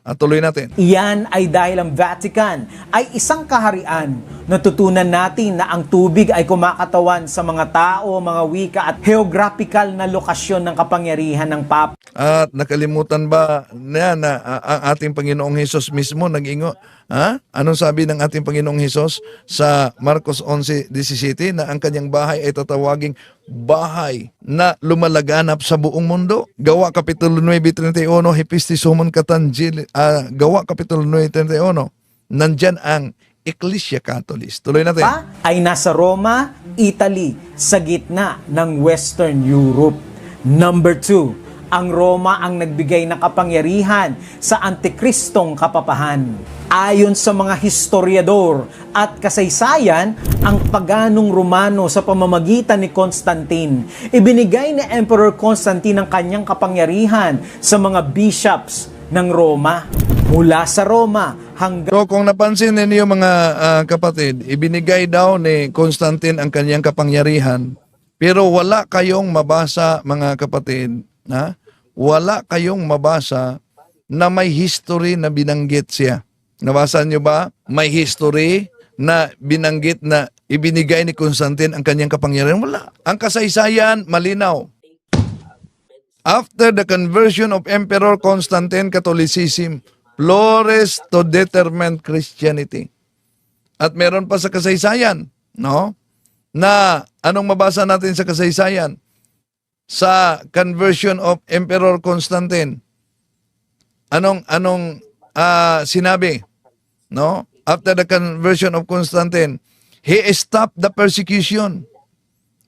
At tuloy natin. Iyan ay dahil ang Vatican ay isang kaharian. Natutunan natin na ang tubig ay kumakatawan sa mga tao, mga wika at geographical na lokasyon ng kapangyarihan ng Papa. At nakalimutan ba na, na ang ating Panginoong Hesus mismo nag-ingo? Ha? Anong sabi ng ating Panginoong Hesus sa Marcos 11:17 na ang kanyang bahay ay tatawaging bahay na lumalaganap sa buong mundo? Gawa kapitulo 9:31, Hepistis Humon Katanjil, ah, Gawa kapitulo 9:31. Nandyan ang Ecclesia Catholis. Tuloy natin. Pa ay nasa Roma, Italy, sa gitna ng Western Europe. Number two, ang Roma ang nagbigay ng kapangyarihan sa antikristong kapapahan. Ayon sa mga historiador at kasaysayan, ang paganong Romano sa pamamagitan ni Constantine, ibinigay ni Emperor Constantine ang kanyang kapangyarihan sa mga bishops ng Roma. Mula sa Roma hanggang So kung napansin ninyo mga ah, kapatid, ibinigay daw ni Constantine ang kanyang kapangyarihan, pero wala kayong mabasa mga kapatid, na wala kayong mabasa na may history na binanggit siya. Nabasa niyo ba? May history na binanggit na ibinigay ni Constantine ang kanyang kapangyarihan. Wala. Ang kasaysayan, malinaw. After the conversion of Emperor Constantine, Catholicism flourished to determine Christianity. At meron pa sa kasaysayan, no? Na anong mabasa natin sa kasaysayan? Sa conversion of Emperor Constantine. Anong anong ah, sinabi? No? After the conversion of Constantine, he stopped the persecution.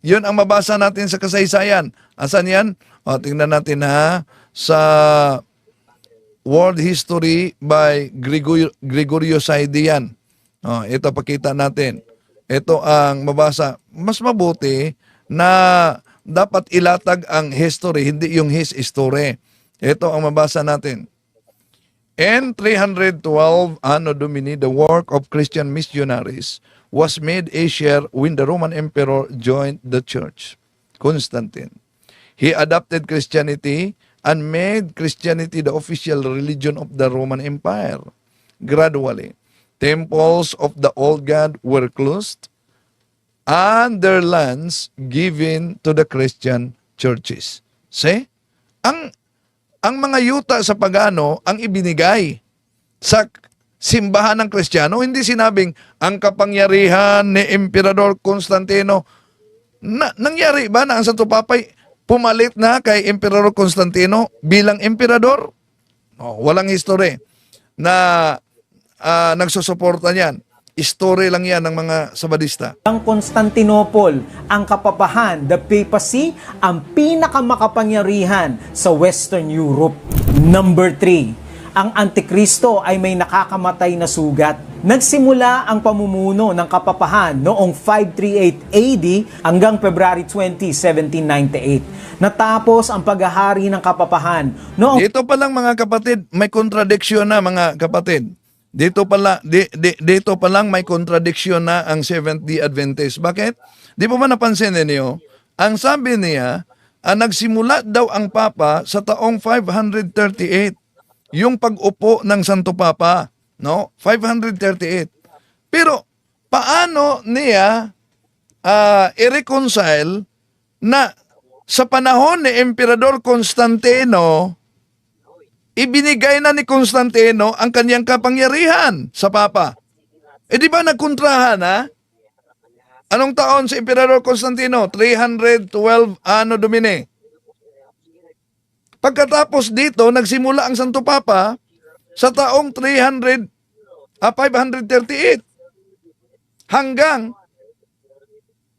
Yun ang mabasa natin sa kasaysayan. Asan yan? O, tingnan natin ha. Sa World History by Gregorio, Gregorio Saidi yan. O, ito pakita natin. Ito ang mabasa. Mas mabuti na dapat ilatag ang history, hindi yung his story. Ito ang mabasa natin. In 312 Anno Domini, the work of Christian missionaries was made a share when the Roman Emperor joined the church, Constantine. He adopted Christianity and made Christianity the official religion of the Roman Empire. Gradually, temples of the old god were closed and their lands given to the Christian churches. See? Ang ang mga yuta sa pagano ang ibinigay sa simbahan ng Kristiyano, hindi sinabing ang kapangyarihan ni Emperador Constantino. Na, nangyari ba na ang Santo Papay pumalit na kay Emperador Constantino bilang emperador? Oh, walang history na ah, nagsusuporta niyan. Story lang yan ng mga sabadista. ang Constantinople, ang kapapahan, the papacy, ang pinakamakapangyarihan sa Western Europe. Number 3, ang Antikristo ay may nakakamatay na sugat. Nagsimula ang pamumuno ng kapapahan noong 538 AD hanggang February 20, 1798. Natapos ang paghahari ng kapapahan noong Dito pa lang mga kapatid, may contradiction na mga kapatid. Dito pala di, di, dito pa lang may contradiction na ang Seventh-day Adventist. Bakit? Di po ba napansin niyo? Ang sabi niya, ah, nagsimula daw ang Papa sa taong 538. Yung pag-upo ng Santo Papa, no? 538. Pero paano niya ah, i-reconcile na sa panahon ni Emperador Constantino, ibinigay na ni Constantino ang kanyang kapangyarihan sa Papa. Eh di ba nagkontrahan ha? Anong taon si Emperador Constantino? 312 Anno Domini. Pagkatapos dito, nagsimula ang Santo Papa sa taong 300, ah, 538 hanggang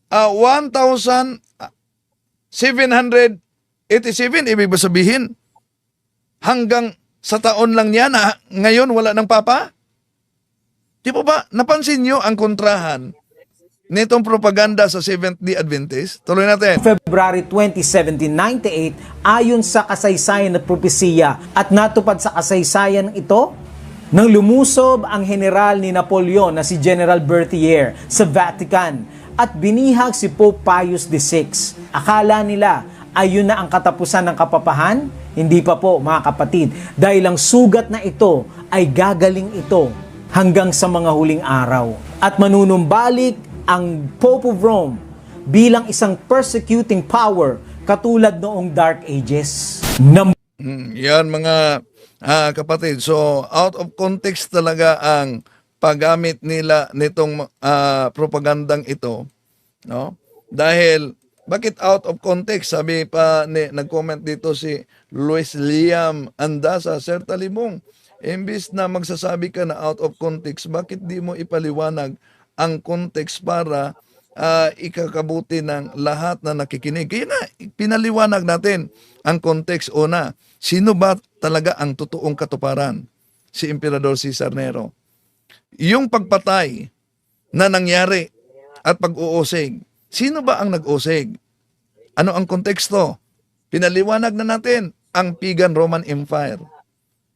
ah, 1,787. Ibig ba sabihin, hanggang sa taon lang niya na ngayon wala ng papa? Di po ba, napansin niyo ang kontrahan nitong propaganda sa Seventh-day Adventist? Tuloy natin. February 20, 1798 ayon sa kasaysayan at propesiya at natupad sa kasaysayan ito nang lumusob ang general ni Napoleon na si General Berthier sa Vatican at binihag si Pope Pius VI. Akala nila ay yun na ang katapusan ng kapapahan? Hindi pa po mga kapatid. Dahil ang sugat na ito ay gagaling ito hanggang sa mga huling araw. At manunumbalik ang Pope of Rome bilang isang persecuting power katulad noong Dark Ages. Number Mm, yan mga ah, kapatid. So out of context talaga ang paggamit nila nitong ah, propagandang ito, no? Dahil bakit out of context? Sabi pa ni nag-comment dito si Luis Liam Andasa, Sir Talibong, imbis na magsasabi ka na out of context, bakit di mo ipaliwanag ang context para ah, ikakabuti ng lahat na nakikinig. Kaya na, pinaliwanag natin ang context. Una, sino ba talaga ang totoong katuparan? Si Emperador Cesar Nero. Yung pagpatay na nangyari at pag-uusig, sino ba ang nag-usig? Ano ang konteksto? Pinaliwanag na natin ang Pagan Roman Empire.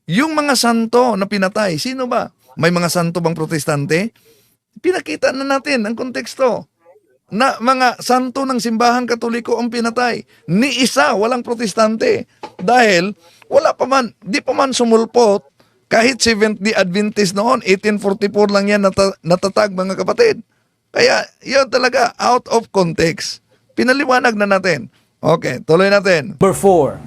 Yung mga santo na pinatay, sino ba? May mga santo bang protestante? Pinakita na natin ang konteksto na mga santo ng simbahang katoliko ang pinatay. Ni isa, walang protestante. Dahil wala pa man, di pa man sumulpot kahit 70 Adventist noon, 1844 lang yan nata- natatag mga kapatid. Kaya yun talaga out of context. Pinaliwanag na natin. Okay, tuloy natin. Number four,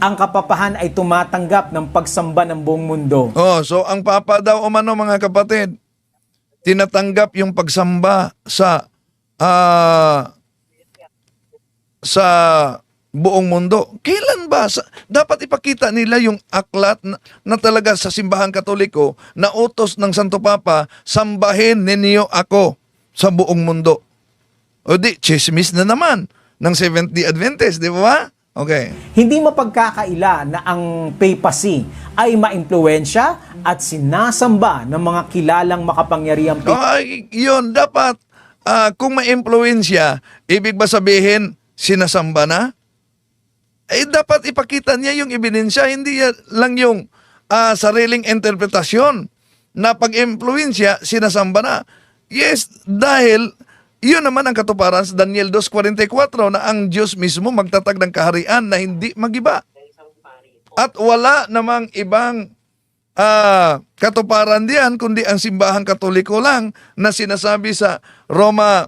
ang kapapahan ay tumatanggap ng pagsamba ng buong mundo. Oh, so ang papa daw umano mga kapatid, tinatanggap yung pagsamba sa ah sa buong mundo. Kailan ba? Sa, dapat ipakita nila yung aklat na, na talaga sa simbahang katoliko na utos ng Santo Papa, sambahin ninyo ako sa buong mundo. O di, chismis na naman ng 70 Adventist, di ba? Okay. Hindi mapagkakaila na ang papacy ay maimpluensya at sinasamba ng mga kilalang makapangyarihang Ay, yun, dapat, ah, kung may impluensya, ibig ba sabihin, sinasamba na? Eh, dapat ipakita niya yung ebidensya, hindi lang yung ah, sariling interpretasyon na pag-impluensya, sinasamba na. Yes, dahil yun naman ang katuparan sa Daniel 2.44 na ang Diyos mismo magtatag ng kaharian na hindi magiba. At wala namang ibang ah katuparan diyan kundi ang simbahang katoliko lang na sinasabi sa Roma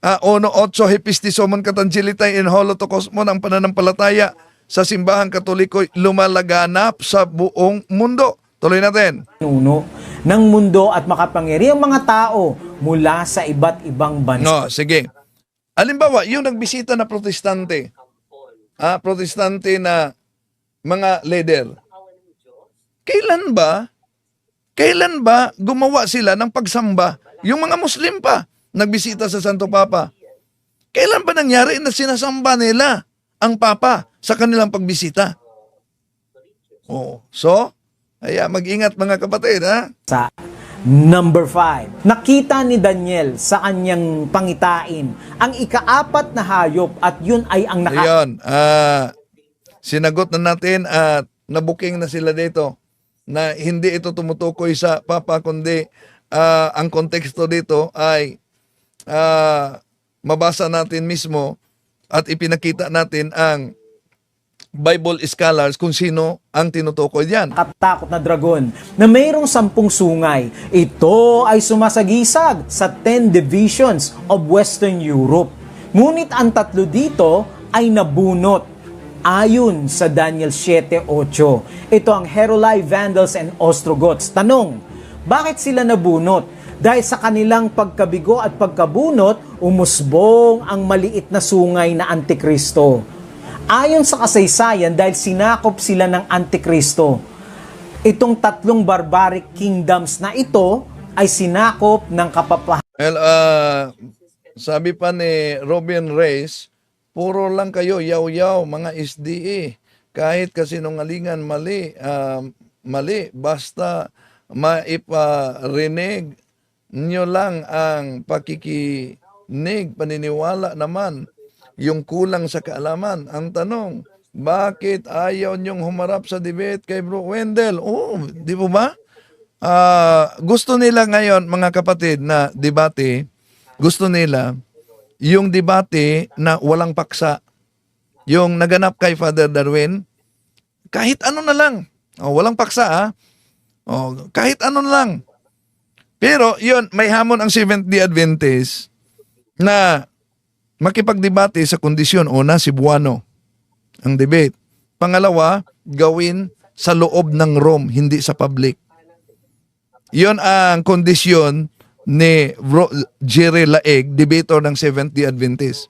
uh, 1.8 Hepistisomon Katangilitai in Holo to Cosmo ng pananampalataya sa simbahang katoliko lumalaganap sa buong mundo. Tuloy natin. pinuno ng mundo at makapangyarihang mga tao mula sa iba't ibang bansa. No, sige. Halimbawa, yung nagbisita na protestante, ah, protestante na mga leader, kailan ba, kailan ba gumawa sila ng pagsamba? Yung mga Muslim pa, nagbisita sa Santo Papa. Kailan ba nangyari na sinasamba nila ang Papa sa kanilang pagbisita? Oh, so, kaya mag-ingat mga kapatid, ha? Sa number 5, nakita ni Daniel sa kanyang pangitain ang ikaapat na hayop at yun ay ang naka Ayun, ah, sinagot na natin at nabuking na sila dito na hindi ito tumutukoy sa Papa kundi ah, ang konteksto dito ay ah, mabasa natin mismo at ipinakita natin ang Bible scholars kung sino ang tinutukoy diyan. katakot na dragon na mayroong sampung sungay. Ito ay sumasagisag sa 10 divisions of Western Europe. Ngunit ang tatlo dito ay nabunot ayon sa Daniel 7.8. Ito ang Heruli, Vandals, and Ostrogoths. Tanong, bakit sila nabunot? Dahil sa kanilang pagkabigo at pagkabunot, umusbong ang maliit na sungay na Antikristo. Ayon sa kasaysayan, dahil sinakop sila ng Antikristo, itong tatlong barbaric kingdoms na ito ay sinakop ng kapapahan Well, ah, sabi pa ni Robin Reyes, puro lang kayo yaw-yaw mga SDA. Kahit kasinungalingan mali, ah, mali basta maiparinig nyo lang ang pakikinig, paniniwala naman yung kulang sa kaalaman. Ang tanong, bakit ayaw nyong humarap sa debate kay Bro Wendell? Oo, di po ba? Ah, gusto nila ngayon, mga kapatid, na debate, gusto nila yung debate na walang paksa. yung naganap kay Father Darwin, kahit ano na lang. Oh, walang paksa ha. Oh, kahit ano na lang. Pero yun, may hamon ang Seventh-day Adventist na makipagdebate sa kondisyon. Una, Cebuano ang debate. Pangalawa, gawin sa loob ng Rome, hindi sa public. Yon ang kondisyon ni Jerry Laeg, debater ng Seventh-day Adventist.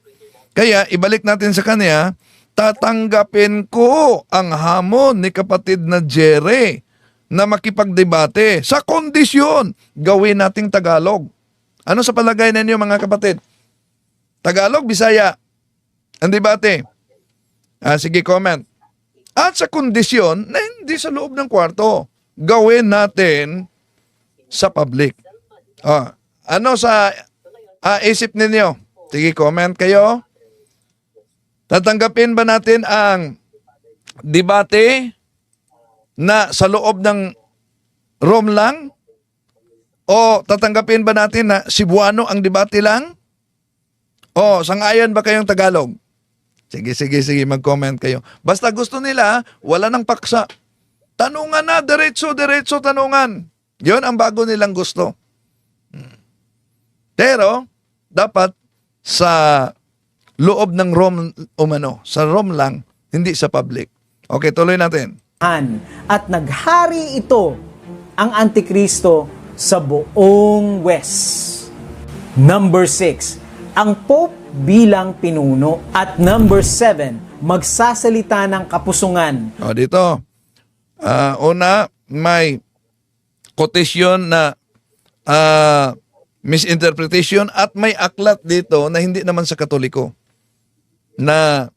Kaya, ibalik natin sa kanya, tatanggapin ko ang hamon ni kapatid na Jerry na makipagdebate sa kondisyon gawin nating Tagalog. Ano sa palagay ninyo mga kapatid? Tagalog, Bisaya, ang debate. Ah, sige, comment. At sa kondisyon na hindi sa loob ng kwarto, gawin natin sa public. Ah, ano sa ah, isip ninyo? Sige, comment kayo. Tatanggapin ba natin ang debate na sa loob ng room lang? O tatanggapin ba natin na Cebuano ang debate lang? O sangayon ba kayong Tagalog? Sige, sige, sige, mag-comment kayo. Basta gusto nila, wala nang paksa. Tanungan na, diretso, diretso, tanungan. Yon ang bago nilang gusto. Hmm. Pero, dapat sa loob ng Rome umano, sa Rome lang, hindi sa public. Okay, tuloy natin. At naghari ito ang Antikristo sa buong West. Number 6, ang Pope bilang pinuno. At number 7, magsasalita ng kapusungan. O, dito. Ah, una, may quotation na ah, misinterpretation at may aklat dito na hindi naman sa Katoliko na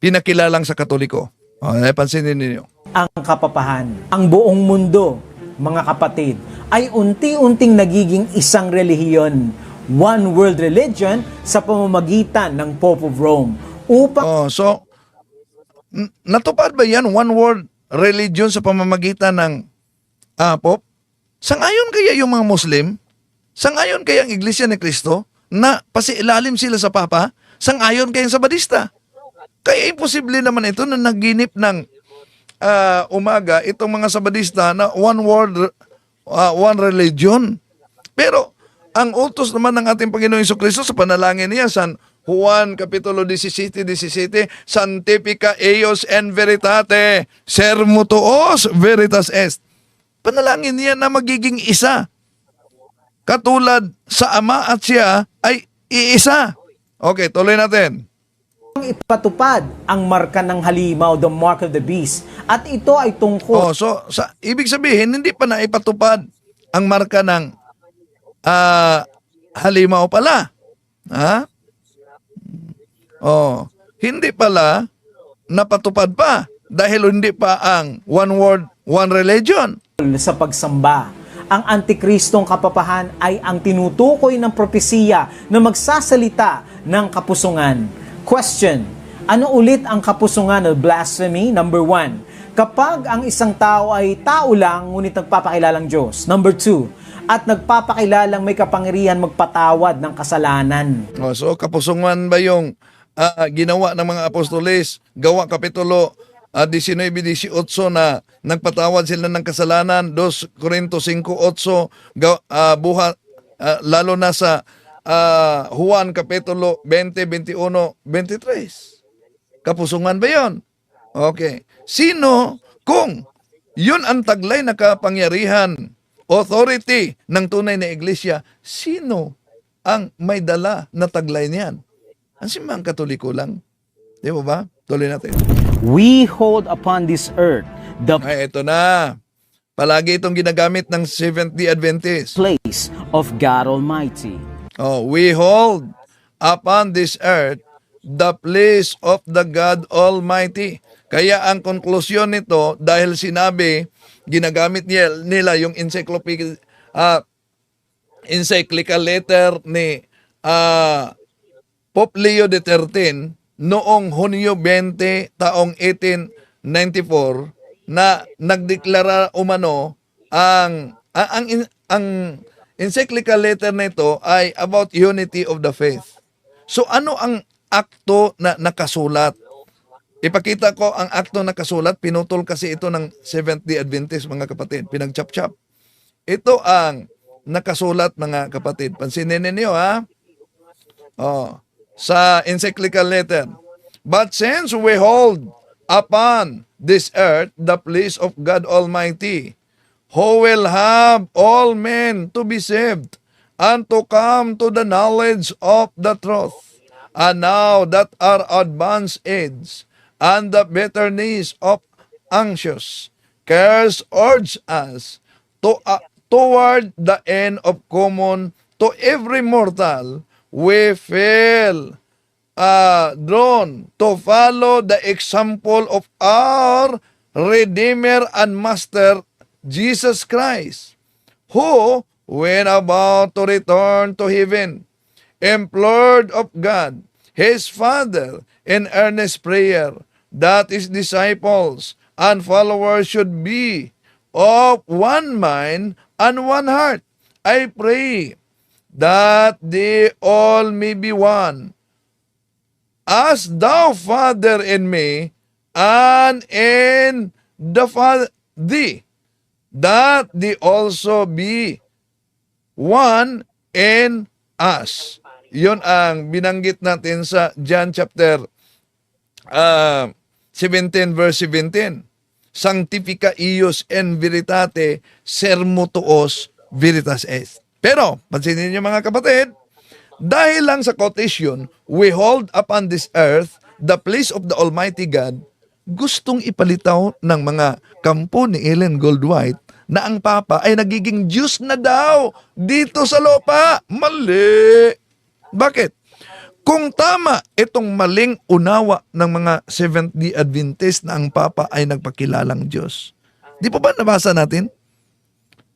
pinakilalang sa Katoliko. O, pansinin ninyo. ang kapapahan. Ang buong mundo, mga kapatid, ay unti-unting nagiging isang relihiyon, one world religion sa pamamagitan ng Pope of Rome upang Oh, so natupad ba 'yan one world religion sa pamamagitan ng ah, Pope? Sangayon kaya yung mga Muslim? Sangayon kaya ang Iglesia ni Cristo na pasilalim sila sa Papa? Sangayon kaya ang Sabadista? Kaya imposible naman ito na naginip ng ah, umaga itong mga Sabadista na one world ah, one religion. Pero ang utos naman ng ating Panginoong Kristo sa panalangin niya San Juan Kapitulo 17, 17, Santifica eios en veritate, sermo tuos veritas est. Panalangin niya na magiging isa. Katulad sa Ama at siya ay iisa. Okay, tuloy natin. ipatupad ang marka ng halimaw, the mark of the beast. At ito ay tungkol Oh, so sa ibig sabihin hindi pa na ipatupad ang marka ng ah, halimaw pala. Ha? Oh, hindi pala napatupad pa dahil hindi pa ang one world, one religion. sa pagsamba. Ang antikristong kapapahan ay ang tinutukoy ng propesiya na magsasalita ng kapusungan. Question, ano ulit ang kapusungan o blasphemy? Number one, kapag ang isang tao ay tao lang ngunit nagpapakilalang Diyos. Number two, at nagpapakilalang may kapangyarihan magpatawad ng kasalanan. Oh, so kapusungan ba yung ah, ginawa ng mga apostoles, gawa kapitulo ah, 19-18 na nagpatawad sila ng kasalanan, 2 Corinto 5.8, gaw- ah, buhat, ah, lalo na sa ah, Juan kapitulo 20, 21, 23. Kapusungan ba yon? Okay. Sino kung yun ang taglay na kapangyarihan, authority ng tunay na iglesia, sino ang may dala na taglay niyan? Ang simbang katoliko lang. Di ba ba? Tuloy natin. We hold upon this earth the Ay, ito na. Palagi itong ginagamit ng Seventh-day Adventist. place of God Almighty. Oh, we hold upon this earth the place of the God Almighty. Kaya ang konklusyon nito, dahil sinabi, ginagamit niya, nila yung encyclopedia, ah, encyclical letter ni ah, Pope Leo XIII noong Hunyo 20 taong 1894 na nagdeklara umano ang ang ang, ang encyclical letter na ito ay about unity of the faith. So ano ang akto na nakasulat. Ipakita ko ang akto nakasulat. Pinutol kasi ito ng Seventh-day Adventist, mga kapatid. Pinagchap-chap. Ito ang nakasulat, mga kapatid. Pansinin ninyo, ha? Oh, sa encyclical letter. But since we hold upon this earth the place of God Almighty, who will have all men to be saved and to come to the knowledge of the truth. And now that our advanced age and the bitterness of anxious cares urge us to uh, toward the end of common to every mortal, we feel uh, drawn to follow the example of our Redeemer and Master Jesus Christ, who, when about to return to heaven, implored of God, his Father, in earnest prayer, that his disciples and followers should be of one mind and one heart. I pray that they all may be one, as thou, Father, in me, and in the Father, thee, that they also be one in us. Yun ang binanggit natin sa John chapter uh, 17 verse 17. Sanctifica ius en veritate sermo tuos veritas est. Pero, pansinin niyo mga kapatid, dahil lang sa quotation, we hold upon this earth the place of the Almighty God, gustong ipalitaw ng mga kampo ni Ellen Goldwhite na ang Papa ay nagiging Diyos na daw dito sa lupa. Mali! Bakit? Kung tama itong maling unawa ng mga Seventh-day Adventist na ang Papa ay nagpakilalang Diyos, di po ba nabasa natin?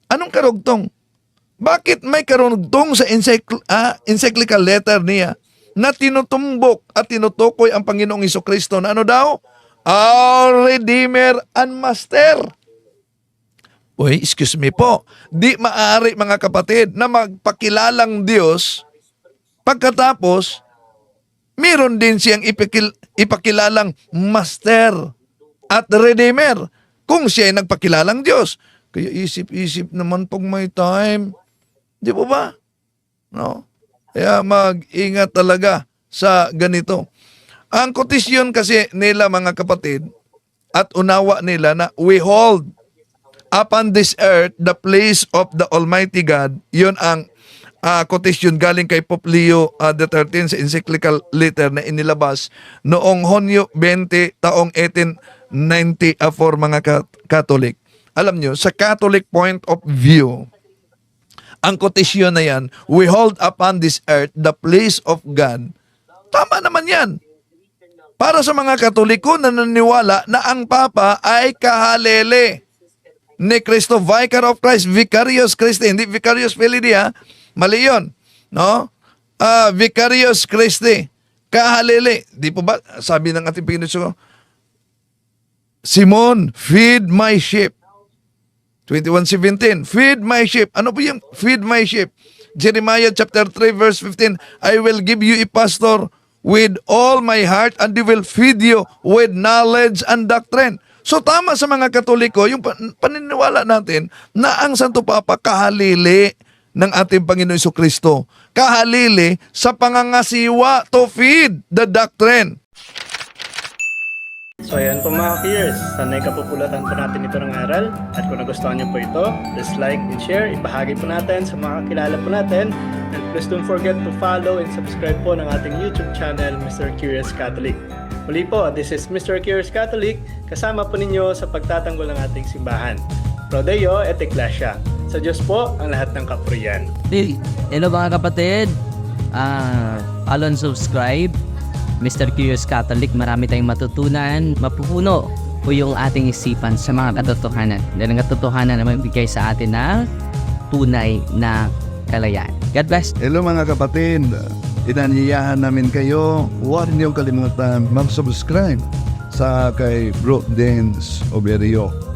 Anong karugtong? Bakit may karugtong sa encycl- ah, encyclical letter niya na tinutumbok at tinutukoy ang Panginoong Iso Kristo na ano daw? Our Redeemer and Master. Uy, excuse me po. Di maaari mga kapatid na magpakilalang Diyos pagkatapos meron din siyang ipakil, ipakilalang Master at Redeemer kung siya ay nagpakilalang Diyos. Kaya isip-isip naman pag may time. Di po ba? No? Kaya mag-ingat talaga sa ganito. Ang kotisyon kasi nila mga kapatid at unawa nila na we hold upon this earth the place of the Almighty God. Yun ang uh, quotation galing kay Pope Leo uh, XIII sa encyclical letter na inilabas noong Honyo 20 taong 1894 mga Catholic. Alam nyo, sa Catholic point of view, ang quotation na yan, we hold upon this earth the place of God. Tama naman yan. Para sa mga Katoliko na naniniwala na ang Papa ay kahalele ni Cristo, Vicar of Christ, Vicarious Christi, hindi Vicarious Filii mali yun, no? Ah, Vicarious Christi, kahalele, di po ba, sabi ng ating Panginoon, Simon, feed my sheep. 21:17, feed my sheep. Ano po yung feed my sheep? Jeremiah chapter 3 verse 15, I will give you a pastor with all my heart and they will feed you with knowledge and doctrine. So tama sa mga Katoliko yung pan- paniniwala natin na ang Santo Papa kahalili ng ating Panginoon Iso Kristo. Kahalili sa pangangasiwa to feed the doctrine. So ayan po mga peers, sanay kapupulatan po natin ito ng aral at kung nagustuhan niyo po ito, please like and share, ibahagi po natin sa mga kilala po natin and please don't forget to follow and subscribe po ng ating YouTube channel, Mr. Curious Catholic. Muli po, this is Mr. Curious Catholic, kasama po ninyo sa pagtatanggol ng ating simbahan. Pro Deo et Ecclesia. Sa Diyos po ang lahat ng kapurian. Hey, hello mga kapatid. Ah, follow and subscribe. Mr. Curious Catholic, marami tayong matutunan, mapupuno po yung ating isipan sa mga katotohanan. Dahil ang katotohanan na magbigay sa atin ng tunay na kalayaan. God bless. Hello mga kapatid, inanyayahan namin kayo, huwag niyong kalimutan mag-subscribe sa kay Bro Dance Oberio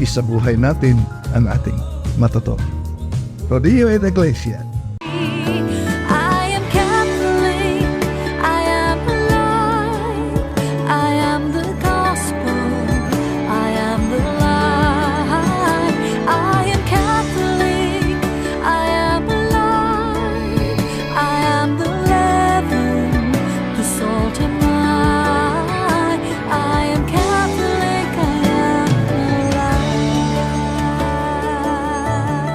Isabuhay natin ang ating matutunan. Rodillo et Iglesia,